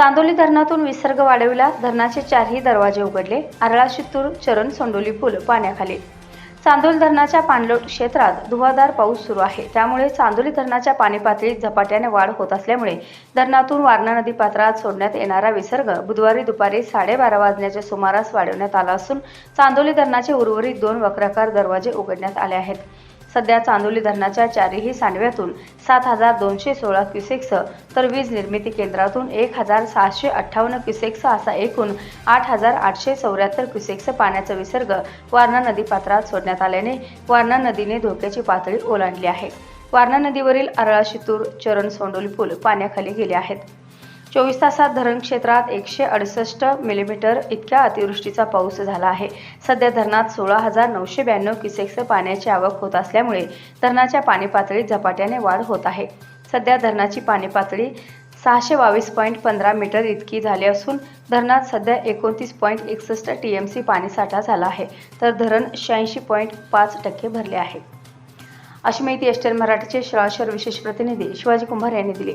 चांदोली धरणातून विसर्ग वाढविला. धरणाचे चारही दरवाजे उघडले. आरळा शितूर चरण सोंडोली पूल पाण्याखाली. चांदोली धरणाच्या पाणलोट क्षेत्रात धुवाधार पाऊस सुरू आहे. त्यामुळे चांदोली धरणाच्या पाणी पातळीत झपाट्याने वाढ होत असल्यामुळे धरणातून वारणा नदी पात्रात सोडण्यात येणारा विसर्ग बुधवारी दुपारी साडेबारा वाजण्याच्या सुमारास वाढवण्यात आला असून चांदोली धरणाचे उर्वरित दोन वक्राकार दरवाजे उघडण्यात आले आहेत. सध्या चांदोली धरणाच्या चारही सांडव्यातून सात हजार दोनशे सोळा क्युसेक्स तर वीज निर्मिती केंद्रातून एक हजार सहाशे अठ्ठावन्न क्युसेक्स असा एकूण आठ हजार आठशे चौऱ्याहत्तर क्युसेक्स पाण्याचा विसर्ग वारणा नदीपात्रात सोडण्यात आल्याने वारणा नदीने धोक्याची पातळी ओलांडली आहे. वारणा नदीवरील अरळा शितूर चरण सोंडोली पूल पाण्याखाली गेले आहेत. चोवीस तासात धरण क्षेत्रात एकशे अडुसष्ट मिलीमीटर इतक्या अतिवृष्टीचा पाऊस झाला आहे. सध्या धरणात सोळा हजार नऊशे ब्याण्णव क्युसेक्स पाण्याची आवक होत असल्यामुळे धरणाच्या पाणी पातळीत झपाट्याने वाढ होत आहे. सध्या धरणाची पाणी पातळी सहाशे बावीस पॉईंट पंधरा मीटर इतकी झाली असून धरणात सध्या एकोणतीस पॉईंट एकसष्ट टी एम सी पाणीसाठा झाला आहे तर धरण शहाऐंशी पॉईंट पाच टक्के भरले आहे. अशी माहिती एस्टेल मराठीचे श्रावशर विशेष प्रतिनिधी शिवाजी कुंभार यांनी दिली.